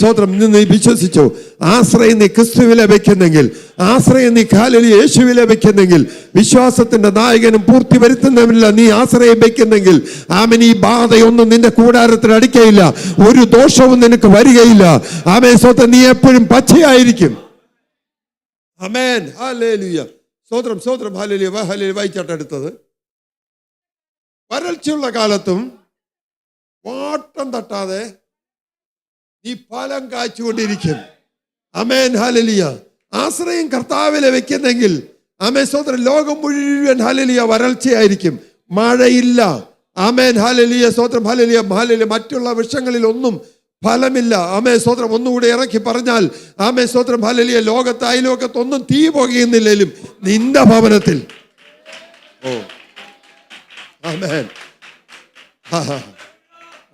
സ്തോത്രം, ഇന്ന് നീ വിശ്വസിച്ചു. ആശ്രയം നീ ക്രിസ്തുവിലെ വെക്കുന്നെങ്കിൽ ആശ്രയം നീ കാലിൽ യേശുവിലെ വെക്കുന്നെങ്കിൽ വിശ്വാസത്തിന്റെ നായകനും പൂർത്തി വരുത്തുന്നവരില്ല നീ ആശ്രയം വെക്കുന്നെങ്കിൽ ആമൻ ഈ ബാധയൊന്നും നിന്റെ കൂടാരത്തിൽ അടിക്കയില്ല. ഒരു ദോഷവും നിനക്ക് വരികയില്ല. ആമേ സ്വത്തം നീ എപ്പോഴും പച്ചയായിരിക്കും. അമേൻ സ്തോത്രം സ്തോത്രം ഹാലേലിയ ഹാലേലിയ വായിച്ചാട്ട് വരൾച്ചയുള്ള കാലത്തും വാട്ടം തട്ടാതെ നീ ഫലം കാച്ചുകൊണ്ടിരിക്കും അമേൻ ഹാലലിയ ആശ്രയം കർത്താവിലെ വെക്കുന്നെങ്കിൽ അമേ സ്വതന്ത്രം ലോകം മുഴുവൻ ഹാലലിയ വരൾച്ചയായിരിക്കും. മഴയില്ല. ആമേൻ ഹാലലിയ സോദരം ഹാലലിയ ഹാലലിയ മറ്റുള്ള വൃക്ഷങ്ങളിൽ ഒന്നും ഫലമില്ല. ആമേ സ്വത്രം ഒന്നുകൂടി ഇറക്കി പറഞ്ഞാൽ ആമേ സ്വത്രം ഹാലലിയ ലോകത്ത് അയലോകത്തൊന്നും തീ പുകയുന്നില്ലേലും നിന്റെ ഭവനത്തിൽ. ഓ. ആമേൻ.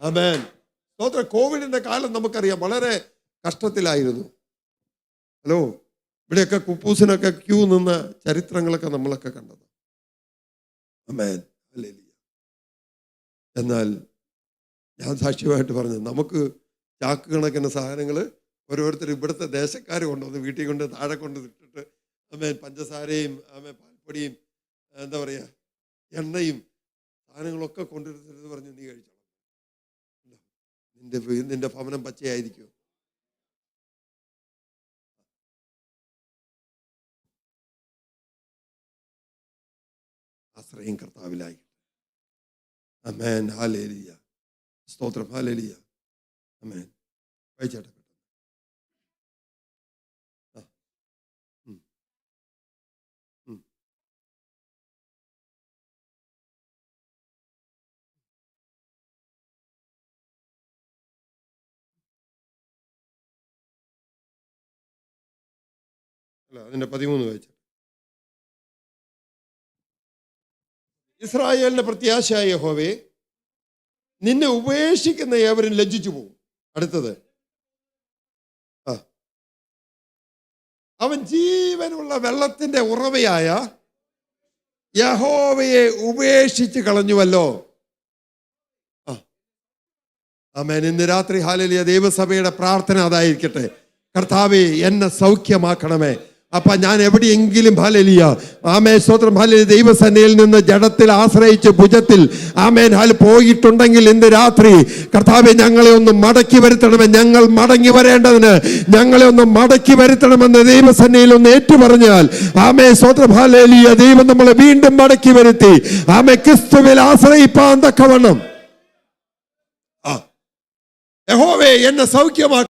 ആമേൻ. സ്തോത്രം. കോവിഡിന്റെ കാലം നമുക്കറിയാം വളരെ കഷ്ടത്തിലായിരുന്നു. ഹലോ ഇവിടെയൊക്കെ കുപ്പൂസിനൊക്കെ ക്യൂ നിന്ന ചരിത്രങ്ങളൊക്കെ നമ്മളൊക്കെ കണ്ടത്. എന്നാൽ ഞാൻ സാക്ഷ്യമായിട്ട് പറഞ്ഞു നമുക്ക് ചാക്ക് കണക്കിന് സാധനങ്ങൾ ഓരോരുത്തർ ഇവിടുത്തെ ദേശക്കാർ കൊണ്ടുവന്ന് വീട്ടിൽ കൊണ്ട് താഴെ കൊണ്ട് ഇട്ടിട്ട് അമ്മേൻ പഞ്ചസാരയും അമ്മേ പാൽപ്പൊടിയും എന്താ പറയുക എണ്ണയും സാധനങ്ങളൊക്കെ കൊണ്ടുവരുന്നത് പറഞ്ഞു നീ കഴിച്ചോളാം. നിന്റെ നിന്റെ ഭവനം പച്ചയായിരിക്കും. ആശ്രയം കർത്താവിലായി. അമേൻ ഹാലേലിയ സ്തോത്രം. ഹാലേലിയ അമേൻ വായിച്ചാട്ടെ. അല്ല അതിന്റെ പതിമൂന്ന് വായിച്ച. ഇസ്രായേലിന്റെ പ്രത്യാശയായ യഹോവേ നിന്നെ ഉപേക്ഷിക്കുന്ന ഏവരും ലജ്ജിച്ചു പോകും. അടുത്തത്. ആ. അവൻ ജീവനുള്ള വെള്ളത്തിന്റെ ഉറവയായ യഹോവയെ ഉപേക്ഷിച്ച് കളഞ്ഞുവല്ലോ. ആ. ആമേൻ. ഇന്ന് രാത്രി ഹാലലിയ ദൈവസഭയുടെ പ്രാർത്ഥന അതായിരിക്കട്ടെ. കർത്താവെ എന്നെ സൗഖ്യമാക്കണമേ. അപ്പൊ ഞാൻ എവിടെയെങ്കിലും ഹലലിയ ആമേ സ്വത്രം ഹലലി ദൈവസന്നയിൽ നിന്ന് ജഡത്തിൽ ആശ്രയിച്ച് ഭുജത്തിൽ ആമേൻ ഹാൽ പോയിട്ടുണ്ടെങ്കിൽ ഇന്ന് രാത്രി? കർത്താവെ ഞങ്ങളെ ഒന്ന് മടക്കി വരുത്തണമെന്ന് ഞങ്ങൾ മടങ്ങി വരേണ്ടതിന് ഞങ്ങളെ ഒന്ന് മടക്കി വരുത്തണമെന്ന് ദൈവസന്നയിൽ ഒന്ന് ഏറ്റുപറഞ്ഞാൽ ആമേ സ്വത്രം ഹലലിയ ദൈവം നമ്മളെ വീണ്ടും മടക്കി വരുത്തി. ആമേ ക്രിസ്തുവിൽ ആശ്രയിപ്പാൻ തക്കവണ്ണം. എന്നെ സൗഖ്യമാക്കി